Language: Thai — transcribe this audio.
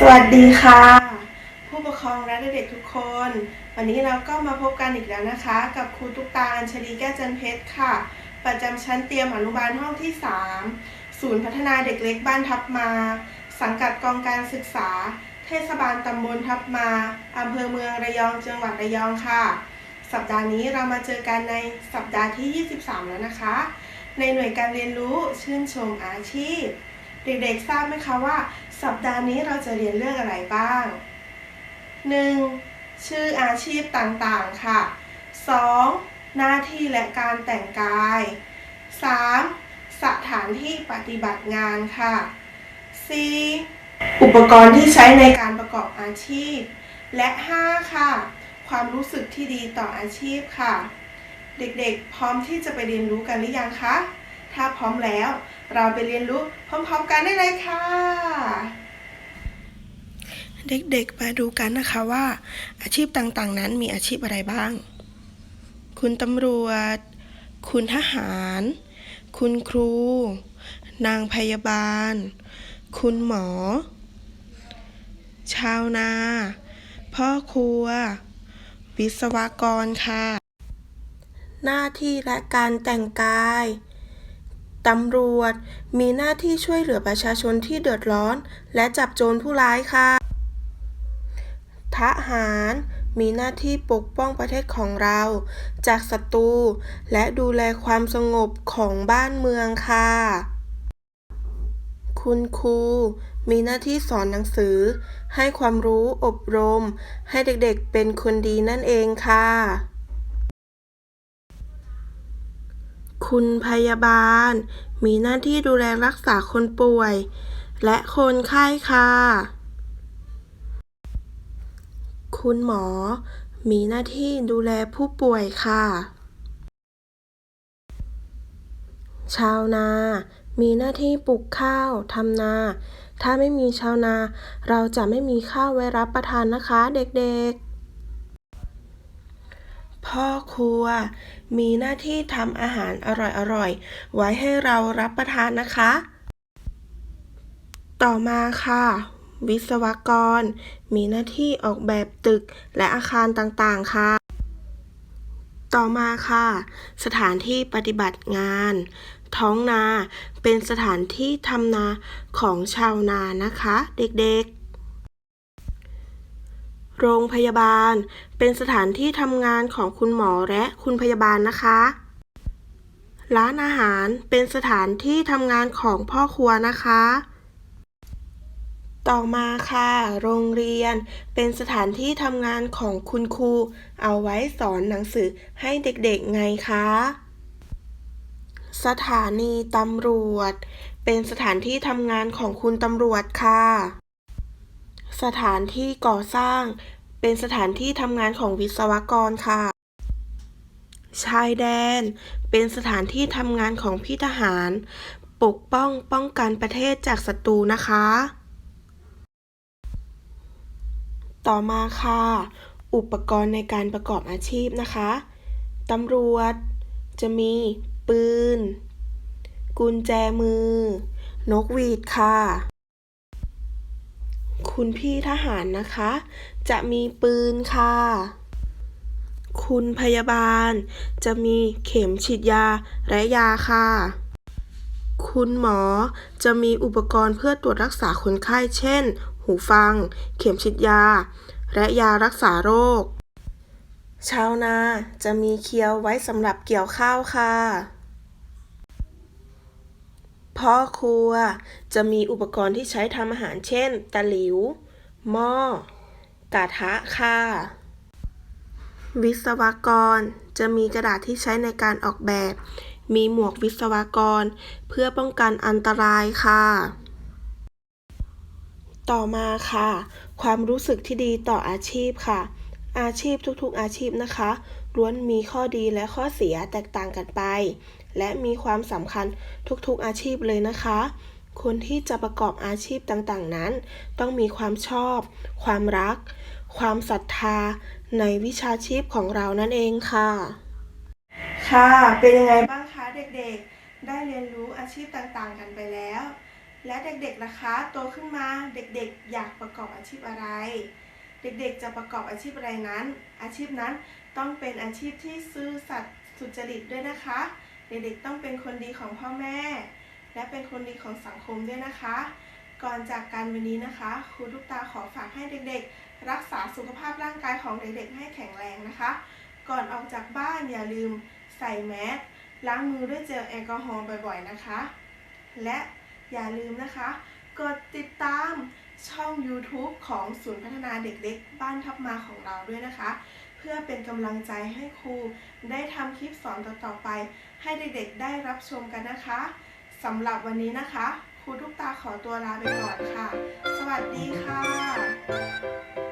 สวัสดีค่ะ ผู้ปกครองและเด็กๆทุกคน วันนี้เราก็มาพบกันอีกแล้วนะคะ กับครูตุ๊กตาอัญชลีแก้วจันเพชรค่ะ ประจำชั้นเตรียมอนุบาลห้องที่ 3 ศูนย์พัฒนาเด็กเล็กบ้านทับมา สังกัดกองการศึกษา เทศบาลตำบลทับมาอำเภอเมืองระยองจังหวัดระยองค่ะ สัปดาห์นี้เรามาเจอกันในสัปดาห์ที่ 23 แล้วนะคะ ในหน่วยการเรียนรู้ชื่นชมอาชีพ เด็กๆทราบไหมคะว่า สัปดาห์นี้เราจะเรียนเรื่องอะไรบ้าง 1. ชื่ออาชีพต่างๆ ค่ะ 2. หน้าที่และการแต่งกาย 3. สถานที่ปฏิบัติงานค่ะ 4. อุปกรณ์ที่ใช้ในการประกอบอาชีพ และ 5. ค่ะ ความรู้สึกที่ดีต่ออาชีพค่ะ เด็กๆ พร้อมที่จะไปเรียนรู้กันหรือยังคะ ถ้าพร้อมแล้ว เราไปเรียนรู้พร้อมๆกันได้เลยค่ะ เด็กๆมาดูกันนะคะว่า อาชีพต่างๆ นั้นมีอาชีพอะไรบ้าง คุณตำรวจ คุณทหาร คุณครู นางพยาบาล คุณหมอ ชาวนา พ่อครัว วิศวกรค่ะหน้าที่และการแต่งกาย ตำรวจ มีหน้าที่ช่วยเหลือประชาชนที่เดือดร้อน และจับโจรผู้ร้ายค่ะ ทหาร มีหน้าที่ปกป้องประเทศของเรา จากศัตรูและดูแลความสงบของบ้านเมืองค่ะ คุณครู มีหน้าที่สอนหนังสือ ให้ความรู้อบรม ให้เด็กๆเป็นคนดีนั่นเองค่ะ คุณพยาบาล มีหน้าที่ดูแลรักษาคนป่วย และคนไข้ค่ะ คุณหมอ มีหน้าที่ดูแลผู้ป่วยค่ะ ชาวนา มีหน้าที่ปลูกข้าวทำนา ถ้าไม่มีชาวนา เราจะไม่มีข้าวไว้รับประทานนะคะ เด็กๆ พ่อครัว มีหน้าที่ทำอาหารอร่อยๆ ไว้ให้เรารับประทานนะคะ ต่อมาค่ะ วิศวกร มีหน้าที่ออกแบบตึกและอาคารต่างๆ ค่ะ ต่อมาค่ะ สถานที่ปฏิบัติงาน ท้องนา เป็นสถานที่ทำนาของชาวนานะคะ เด็กๆ โรงพยาบาล เป็นสถานที่ทำงานของคุณหมอและคุณพยาบาลนะคะ ร้านอาหารเป็นสถานที่ทำงานของพ่อครัวนะคะ ต่อมาค่ะ โรงเรียน เป็นสถานที่ทำงานของคุณครู เอาไว้สอนหนังสือให้เด็กๆไงคะสถานีตำรวจ เป็นสถานที่ทำงานของคุณตำรวจค่ะ สถานที่ก่อสร้าง เป็นสถานที่ทำงานของวิศวกรค่ะ ชายแดน เป็นสถานที่ทำงานของพี่ทหาร ปกป้องป้องกันประเทศจากศัตรูนะคะ ต่อมาค่ะ อุปกรณ์ในการประกอบอาชีพนะคะตำรวจ จะมี ปืน กุญแจมือนกหวีดค่ะ คุณพี่ทหารนะคะ จะมีปืนค่ะ คุณพยาบาล จะมีเข็มฉีดยาและยาค่ะ คุณหมอจะมีอุปกรณ์เพื่อตรวจรักษาคนไข้เช่น หูฟัง เข็มฉีดยา และยารักษาโรค ชาวนาจะมีเคียวไว้สำหรับเกี่ยวข้าวค่ะ พ่อครัวจะมีอุปกรณ์ที่ใช้ทำอาหารเช่น ตะหลิว หม้อ กระทะค่ะ วิศวกรจะมีกระดาษที่ใช้ในการออกแบบ มีหมวกวิศวกร เพื่อป้องกันอันตรายค่ะ ต่อมาค่ะ ความรู้สึกที่ดีต่ออาชีพค่ะ อาชีพทุกๆอาชีพนะคะล้วนมีข้อดีและข้อเสียแตกต่างกันไป และมีความสำคัญทุกๆอาชีพเลยนะคะ คนที่จะประกอบอาชีพต่างๆนั้น ต้องมีความชอบ ความรัก ความศรัทธา ในวิชาชีพของเรานั่นเองค่ะ ค่ะ เป็นยังไงบ้างคะเด็กๆ ได้เรียนรู้อาชีพต่างๆ กันไปแล้ว และเด็กๆล่ะคะโตขึ้นมาเด็กๆ อยากประกอบอาชีพอะไร เด็กๆ จะประกอบอาชีพอะไรนั้น อาชีพนั้นต้องเป็นอาชีพที่ซื่อสัตย์สุจริตด้วยนะคะ เด็กๆต้องเป็นคนดีของพ่อแม่ และเป็นคนดีของสังคมด้วยนะคะ ก่อนจากการวันนี้นะคะ ครูทุกตาขอฝากให้เด็กๆ รักษาสุขภาพร่างกายของเด็กๆ ให้แข็งแรงนะคะ ก่อนออกจากบ้านอย่าลืมใส่แมสล้างมือด้วยเจลแอลกอฮอล์บ่อยๆนะคะ และอย่าลืมนะคะ กดติดตามช่อง YouTube ของศูนย์พัฒนาเด็กเล็กบ้านทับมาของเราด้วยนะคะ พื่อเป็นกำลังใจให้ครู ได้ทำคลิปสอนต่อๆไป ให้เด็กๆได้รับชมกันนะคะสำหรับวันนี้นะคะครูทุกตาขอตัวลาไปก่อนค่ะ สวัสดีค่ะ